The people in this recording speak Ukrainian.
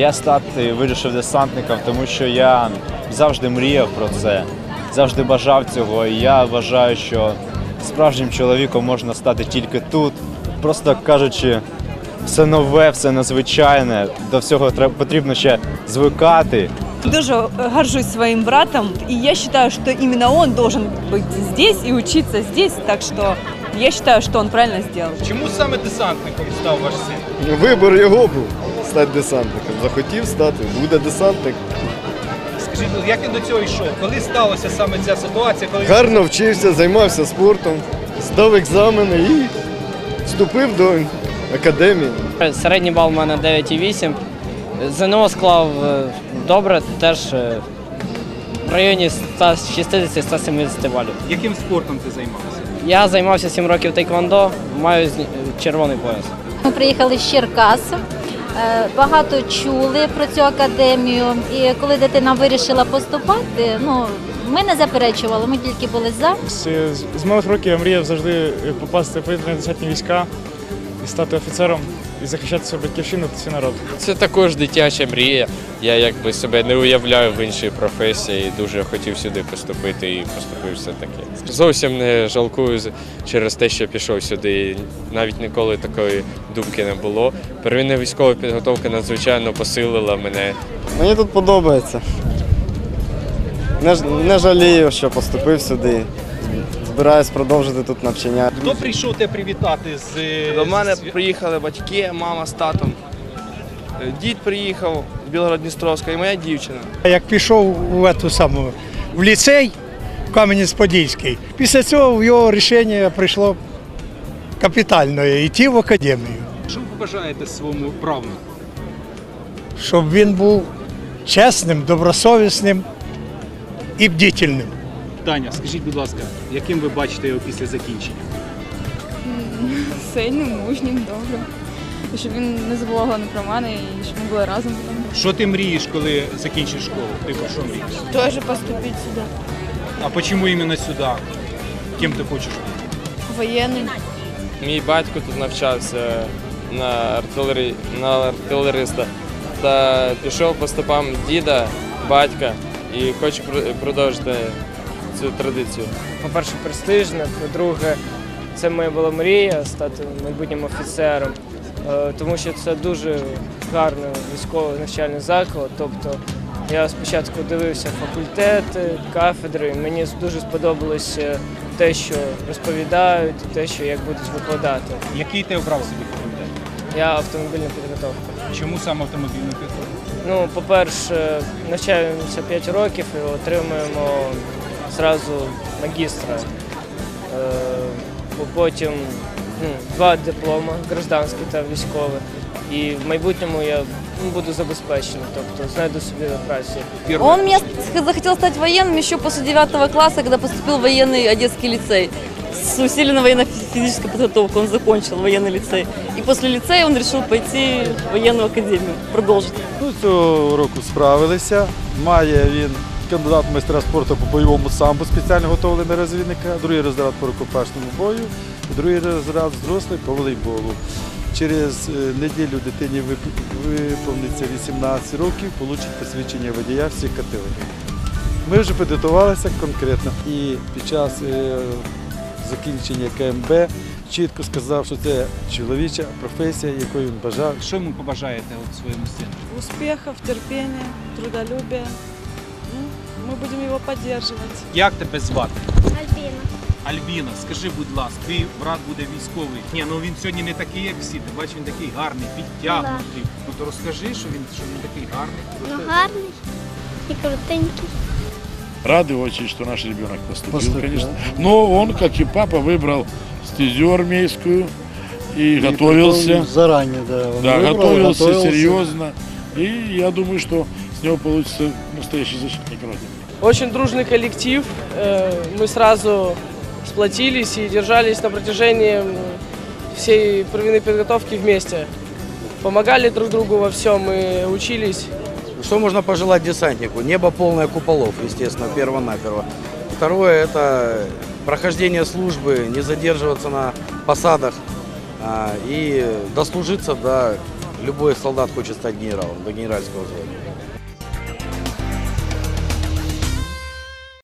Я стати вирішив десантником, тому що я завжди мріяв про це, завжди бажав цього. І я вважаю, що справжнім чоловіком можна стати тільки тут. Просто кажучи, все нове, все незвичайне, до всього треба потрібно ще звикати. Дуже горжусь своим братом, и я считаю, что именно он должен быть здесь и учиться здесь, так что я считаю, что он правильно сделал. Чому саме десантником став ваш син? Вибор його був стати десантником. Захотів стати, буде десантник. Скажіть, ну, як він до цього йшов? Коли сталася саме ця ситуація, коли Гарно вчився, займався спортом, здав екзамени і вступив до академії. Середній бал у мене 9,8. ЗНО склав е, добре, теж е, в районі 160-170 балів. яким спортом ти займався? Я займався 7 років тейквондо, маю червоний пояс. Ми приїхали з Черкас. Е, Багато чули про цю академію, і коли дитина вирішила поступати, ну ми не заперечували, ми тільки були за. З, з малих років я мріяв завжди попасти в повітряні десантні війська і стати офіцером і захищати свою батьківщину та свій народ. Це також дитяча мрія. Я якби себе не уявляю в іншій професії. Дуже хотів сюди поступити і поступив все таки. Зовсім не жалкую через те, що пішов сюди. Навіть ніколи такої думки не було. Первинна військова підготовка надзвичайно посилила мене. Мені тут подобається. Не, не жалію, що поступив сюди. Збираюсь продовжити тут навчання. Хто прийшов тебе привітати з До мене приїхали батьки, мама з татом. Дід приїхав Білгород-Дністровська і моя дівчина. Як пішов в эту саму в ліцей в Кам'янець-Подільський, після цього його рішення прийшло капітальне йти в академію, Що ви побажаєте своєму правнуку? щоб він був чесним, добросовісним і бдительним. Таня, скажіть, будь ласка, яким ви бачите його після закінчення? Сильним, мужнім, добрим. Щоб він не забував головне про мене і щоб ми були разом. Що ти мрієш, коли закінчиш школу? Ти про що мрієш? Теж поступити сюди. А чому іменно сюди? Ким ти хочеш бути? Воєнний. Мій батько тут навчався на артилері... на артилериста та пішов по стопам діда, батька і хочу продовжити цю традицію. По-перше, престижне, по-друге, це моя була мрія стати майбутнім офіцером, тому що це дуже гарний військовий навчальний заклад. Тобто я спочатку дивився факультети, кафедри. Мені дуже сподобалось е, те, що розповідають, те, що як будуть викладати. Який ти обрав собі факультет? Я автомобільна підготовка. Чому саме автомобільну підготовку? Ну, по-перше, навчаємося 5 років і отримуємо зразу магістра. Е, по- Потім ну, два дипломи гражданський та військовий. І в майбутньому я ну, буду забезпечений, тобто знайду собі працю. Он мне захотел стать военным еще после девятого класса, когда поступил в военный Одесский лицей. С усиленной военно-физической подготовкой он закончил военный лицей. И после лицея он решил пойти в военную академию, продолжить. Ну, цього року справилися. Має він кандидат в майстра спорту по бойовому самбо, спеціально готовлений розвідника, другий розряд по рукопашному бою, другий розряд взрослий по волейболу. Через е, неділю дитині виповниться 18 років, получить посвідчення водія всіх категорій. Ми вже підготувалися конкретно і під час е, закінчення КМБ чітко сказав, що це чоловіча професія, якою він бажав. Що йому побажаєте от своєму сину? Успехов, терпения, трудолюбия. Ну, мы будем его поддерживать. Як тебе звати? Альбіна. Альбіна, скажи, будь ласка, твій брат буде військовий. Ні, ну він сьогодні не такий, як всі. Ти бачиш, він такий гарний, підтягнутий. Ну то розкажи, що він, що він такий гарний. Ну гарний і крутенький. Рады очень, что наш ребенок поступил, конечно. Но он, как и папа, выбрал стезю армейскую и, готовился. Зарані, да. он Да, вибрав, готовился, готовился. серьезно. И я думаю, что с него получится настоящий защитник Родины. Очень дружный коллектив. Э, Мы сразу сплотились и держались на протяжении всей провинной подготовки вместе. Помогали друг другу во всем и учились. Что можно пожелать десантнику? Небо полное куполов, естественно, перво-наперво. Второе – это прохождение службы, не задерживаться на посадах а, и дослужиться до Любой солдат хочет стать генералом, до генеральского звания.